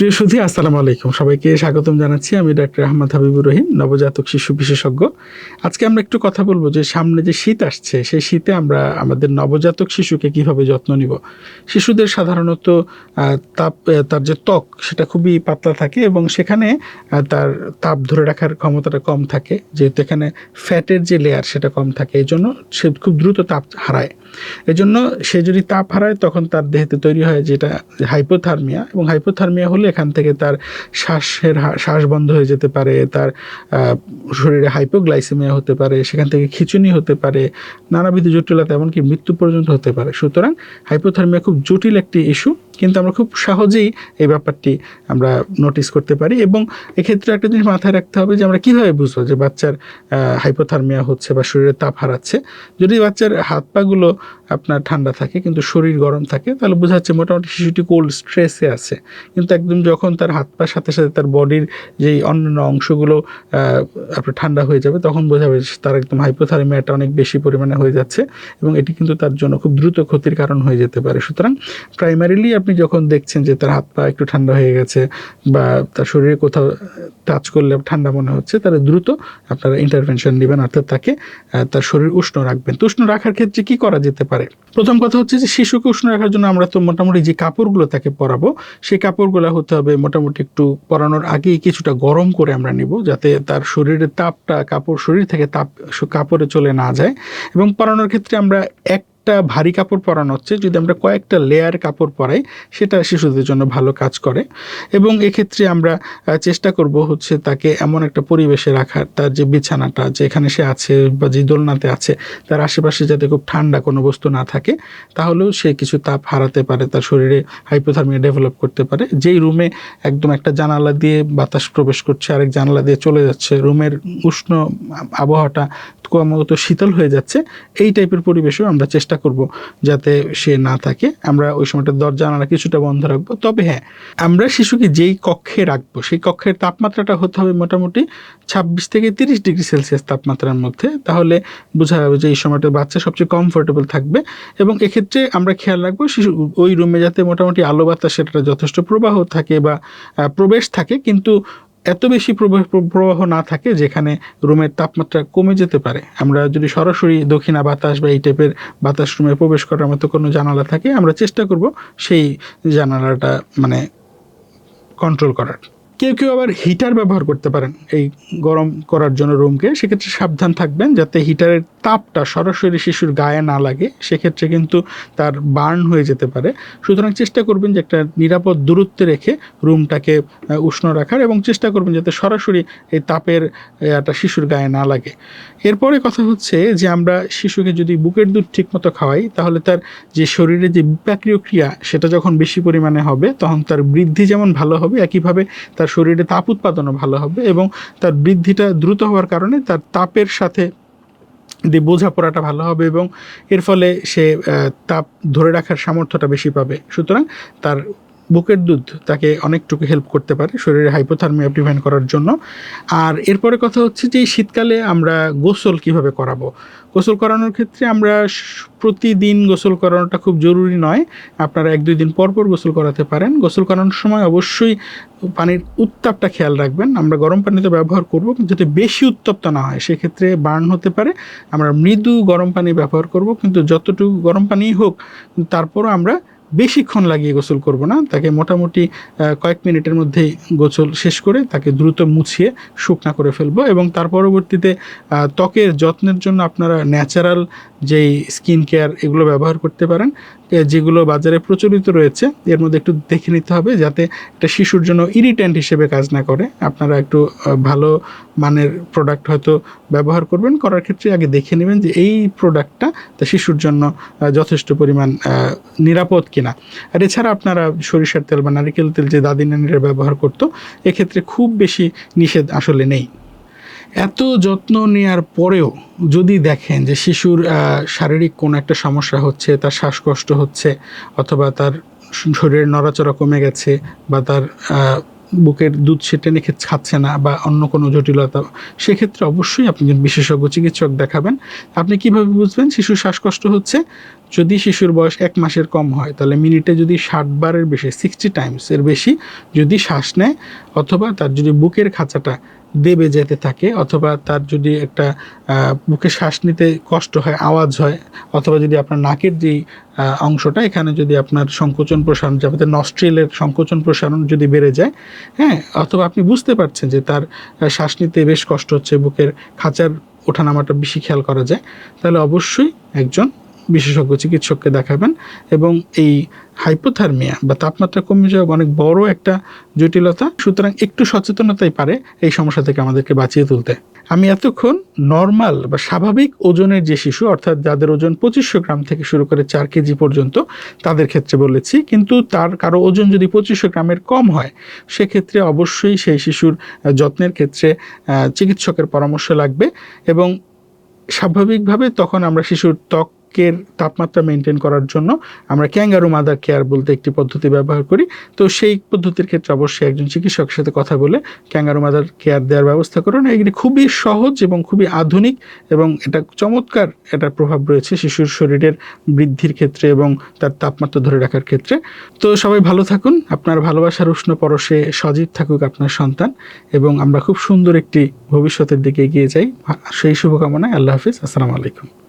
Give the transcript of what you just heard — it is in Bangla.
প্রিয় সুধী, আসসালামু আলাইকুম। সবাইকে স্বাগতম জানাচ্ছি। আমি ডাক্তার আহমদ হাবিবুর রহিম, নবজাতক শিশু বিশেষজ্ঞ। আজকে আমরা একটু কথা বলব যে, সামনে যে শীত আসছে, সেই শীতে আমরা আমাদের নবজাতক শিশুকে কীভাবে যত্ন নিব? শিশুদের সাধারণত তাপ তার যে ত্বক, সেটা খুবই পাতলা থাকে এবং সেখানে তার তাপ ধরে রাখার ক্ষমতাটা কম থাকে। যেহেতু এখানে ফ্যাটের যে লেয়ার সেটা কম থাকে। এই জন্য সে খুব দ্রুত তাপ হারায়। এজন্য সে যদি তাপ হারায়, তখন তার দেহেতে তৈরি হয় যেটা হাইপোথার্মিয়া এবং হাইপোথার্মিয়া হলে এখান থেকে তার শ্বাসের শ্বাস বন্ধ হয়ে যেতে পারে, তার শরীরে হাইপোগ্লাইসেমিয়া হতে পারে, সেখান থেকে খিচুনি হতে পারে, নানাবিধ জটিলতা এমনকি মৃত্যু পর্যন্ত হতে পারে। সুতরাং হাইপোথার্মিয়া খুব জটিল একটি ইস্যু কিন্তু আমরা খুব সহজেই এই ব্যাপারটি আমরা নোটিস করতে পারি এবং এক্ষেত্রে একটা জিনিস মাথায় রাখতে হবে যে আমরা কীভাবে বুঝব যে বাচ্চার হাইপোথার্মিয়া হচ্ছে বা শরীরে তাপ হারাচ্ছে। যদি বাচ্চার হাত পাগুলো আপনার ঠান্ডা থাকে কিন্তু শরীর গরম থাকে, তাহলে বোঝা যাচ্ছে মোটামুটি শিশুটি কোল্ড স্ট্রেসে আছে। কিন্তু একদম যখন তার হাত পার সাথে সাথে তার বডির যেই অন্যান্য অংশগুলো আপনার ঠান্ডা হয়ে যাবে, তখন বোঝা যাবে তার একদম হাইপোথার্মিয়াটা অনেক বেশি পরিমাণে হয়ে যাচ্ছে এবং এটি কিন্তু তার জন্য খুব দ্রুত ক্ষতির কারণ হয়ে যেতে পারে। সুতরাং প্রাইমারিলি আপনি যখন দেখছেন যে তার হাত পা একটু ঠান্ডা হয়ে গেছে বা তার শরীরে কোথাও টাচ করলে ঠান্ডা মনে হচ্ছে, তাহলে দ্রুত আপনারা ইন্টারভেনশন নেবেন, অর্থাৎ তাকে তার শরীর উষ্ণ রাখবেন। তো উষ্ণ রাখার ক্ষেত্রে কি করা যেতে পারে? প্রথম কথা হচ্ছে যে শিশুকে উষ্ণ রাখার জন্য আমরা তো মোটামুটি যে কাপড়গুলো তাকে পরাবো, সেই কাপড়গুলো হতে হবে মোটামুটি একটু পরানোর আগেই কিছুটা গরম করে আমরা নিব, যাতে তার শরীরের তাপটা, কাপড়, শরীর থেকে তাপ কাপড়ে চলে না যায়। এবং পরানোর ক্ষেত্রে আমরা একটা ভারী কাপড় পরানো হচ্ছে, যদি আমরা কয়েকটা লেয়ার কাপড় পরাই, সেটা শিশুদের জন্য ভালো কাজ করে। এবং এক্ষেত্রে আমরা চেষ্টা করব হচ্ছে তাকে এমন একটা পরিবেশে রাখার, তার যে বিছানাটা যেখানে সে আছে বা যে দোলনাতে আছে, তার আশেপাশে যাতে খুব ঠান্ডা কোনো বস্তু না থাকে, তাহলেও সে কিছু তাপ হারাতে পারে, তার শরীরে হাইপোথার্মিয়া ডেভেলপ করতে পারে। যেই রুমে একদম একটা জানালা দিয়ে বাতাস প্রবেশ করছে, আরেক জানালা দিয়ে চলে যাচ্ছে রুমের উষ্ণ আবহাওয়াটা ক্রমাগত শীতল হয়ে যাচ্ছে, এই টাইপের পরিবেশেও আমরা চেষ্টা করব যাতে সে না থাকে। আমরা ওই সময়টা দরজা জানালা কিছুটা বন্ধ রাখব। তবে হ্যাঁ আমরা শিশুকে যেই কক্ষে রাখব, সেই কক্ষের তাপমাত্রাটা হতে হবে মোটামুটি ছাব্বিশ থেকে তিরিশ ডিগ্রি সেলসিয়াস তাপমাত্রার মধ্যে। তাহলে বোঝা যাবে যে এই সময়টা বাচ্চা সবচেয়ে কমফোর্টেবল থাকবে। এবং এক্ষেত্রে আমরা খেয়াল রাখব শিশু, ওই রুমে যাতে মোটামুটি আলো বাতাস সেটা যথেষ্ট প্রবাহ থাকে বা প্রবেশ থাকে। কিন্তু এত বেশি প্রবাহ না থাকে যেখানে রুমের তাপমাত্রা কমে যেতে পারে। আমরা যদি সরাসরি দক্ষিণা বাতাস বা এই টাইপের বাতাস রুমে প্রবেশ করার মতো কোনো জানালা থাকে, আমরা চেষ্টা করব সেই জানালাটা মানে কন্ট্রোল করার। কেউ কেউ আবার হিটার ব্যবহার করতে পারেন এই গরম করার জন্য রুমকে সেক্ষেত্রে সাবধান থাকবেন যাতে হিটারের তাপটা সরাসরি শিশুর গায়ে না লাগে। সেক্ষেত্রে কিন্তু তার বার্ন হয়ে যেতে পারে। সুতরাং চেষ্টা করবেন যে একটা নিরাপদ দূরত্বে রেখে রুমটাকে উষ্ণ রাখার এবং চেষ্টা করবেন যাতে সরাসরি এই তাপের একটা শিশুর গায়ে না লাগে। এরপরে কথা হচ্ছে যে আমরা শিশুকে যদি বুকের দুধ ঠিকমতো খাওয়াই, তাহলে তার যে শরীরে যে বিপাকীয় ক্রিয়া, সেটা যখন বেশি পরিমাণে হবে, তখন তার বৃদ্ধি যেমন ভালো হবে, একইভাবে তার শরীরে তাপ উৎপাদনও ভালো হবে এবং তার বৃদ্ধিটা দ্রুত হওয়ার কারণে তার তাপের সাথে দিয়ে বোঝাপড়াটা ভালো হবে এবং এর ফলে সে তাপ ধরে রাখার সামর্থ্যটা বেশি পাবে। সুতরাং তার বুকের দুধ তাকে অনেকটুকু হেল্প করতে পারে শরীরে হাইপোথার্মিয়া প্রিভেন্ট করার জন্য। আর এরপরে কথা হচ্ছে যে শীতকালে আমরা গোসল কীভাবে করাবো? গোসল করানোর ক্ষেত্রে আমরা প্রতিদিন গোসল করানোটা খুব জরুরি নয়। আপনারা এক দুই দিন পর পর গোসল করাতে পারেন। গোসল করানোর সময় অবশ্যই পানির উত্তাপটা খেয়াল রাখবেন। আমরা গরম পানিতে ব্যবহার করব, যাতে বেশি উত্তপ্ত না হয়। সেক্ষেত্রে বার্ন হতে পারে। আমরা মৃদু গরম পানি ব্যবহার করব, কিন্তু যতটুকু গরম পানিই হোক, তারপরও আমরা বেশিক্ষণ লাগিয়ে গোসল করব না। তাকে মোটামুটি কয়েক মিনিটের মধ্যেই গোসল শেষ করে তাকে দ্রুত মুছিয়ে শুকনা করে ফেলব এবং তার পরবর্তীতে ত্বকের যত্নের জন্য আপনারা ন্যাচারাল যেই স্কিন কেয়ার এগুলো ব্যবহার করতে পারেন। যেগুলো বাজারে প্রচলিত রয়েছে, এর মধ্যে একটু দেখে নিতে হবে যাতে এটা শিশুর জন্য ইরিটেন্ট হিসেবে কাজ না করে। আপনারা একটু ভালো মানের প্রোডাক্ট হয়তো ব্যবহার করবেন, করার ক্ষেত্রে আগে দেখে নেবেন যে এই প্রোডাক্টটা তা শিশুর জন্য যথেষ্ট পরিমাণ নিরাপদ কিনা। আর এছাড়া আপনারা সরিষার তেল বা নারিকেল তেল যে দাদি নানিরা ব্যবহার করতো, এক্ষেত্রে খুব বেশি নিষেধ আসলে নেই। এত যত্ন নেওয়ার পরেও যদি দেখেন যে শিশুর শারীরিক কোনো একটা সমস্যা হচ্ছে, তার শ্বাসকষ্ট হচ্ছে, অথবা তার শরীরের নড়াচড়া কমে গেছে, বা তার বুকের দুধ সে টেনে খে- খাচ্ছে না, বা অন্য কোনো জটিলতা, সেক্ষেত্রে অবশ্যই আপনি বিশেষজ্ঞ চিকিৎসক দেখাবেন। আপনি কীভাবে বুঝবেন শিশুর শ্বাসকষ্ট হচ্ছে? যদি শিশুর বয়স এক মাসের কম হয়, তাহলে মিনিটে যদি ষাট বারের বেশি সিক্সটি টাইমস এর বেশি যদি শ্বাস নেয়, অথবা তার যদি বুকের খাঁচাটা দেবে যেতে থাকে, অথবা তার যদি একটা বুকে শ্বাস নিতে কষ্ট হয়, আওয়াজ হয়, অথবা যদি আপনার নাকের যেই অংশটা, এখানে যদি আপনার সংকোচন প্রসারণ, যাতে নস্ট্রিলের সংকোচন প্রসারণ যদি বেড়ে যায় হ্যাঁ অথবা আপনি বুঝতে পারছেন যে তার শ্বাস নিতে বেশ কষ্ট হচ্ছে, বুকের খাঁচার ওঠানামাটা বেশি খেয়াল করা যায়, তাহলে অবশ্যই একজন বিশেষজ্ঞ চিকিৎসককে দেখাবেন এবং এই হাইপোথার্মিয়া বা তাপমাত্রা কমে যাওয়া অনেক বড় একটা জটিলতা, সুতরাং একটু সচেতনতাই পারে এই সমস্যা থেকে আমাদেরকে বাঁচিয়ে তুলতে। আমি এতক্ষণ নর্মাল বা স্বাভাবিক ওজনের যে শিশু, অর্থাৎ যাদের ওজন পঁচিশশো গ্রাম থেকে শুরু করে চার কেজি পর্যন্ত, তাদের ক্ষেত্রে বলেছি, কিন্তু তার কারও ওজন যদি পঁচিশশো গ্রামের কম হয়, সেক্ষেত্রে অবশ্যই সেই শিশুর যত্নের ক্ষেত্রে চিকিৎসকের পরামর্শ লাগবে এবং স্বাভাবিকভাবে তখন আমরা শিশুর ত্বকের তাপমাত্রা মেনটেন করার জন্য আমরা ক্যাঙ্গারু মাদার কেয়ার বলতে একটি পদ্ধতি ব্যবহার করি। তো সেই পদ্ধতির ক্ষেত্রে অবশ্যই একজন চিকিৎসকের সাথে কথা বলে ক্যাঙ্গারু মাদার কেয়ার দেওয়ার ব্যবস্থা করুন। এগুলি খুবই সহজ এবং খুবই আধুনিক এবং এটা চমৎকার এটার প্রভাব রয়েছে শিশুর শরীরের বৃদ্ধির ক্ষেত্রে এবং তার তাপমাত্রা ধরে রাখার ক্ষেত্রে। তো সবাই ভালো থাকুন। আপনার ভালোবাসার উষ্ণ পরশে সজীব থাকুক আপনার সন্তান এবং আমরা খুব সুন্দর একটি ভবিষ্যতের দিকে এগিয়ে যাই। সেই শুভকামনায় আল্লাহ হাফিজ। আসসালামু আলাইকুম।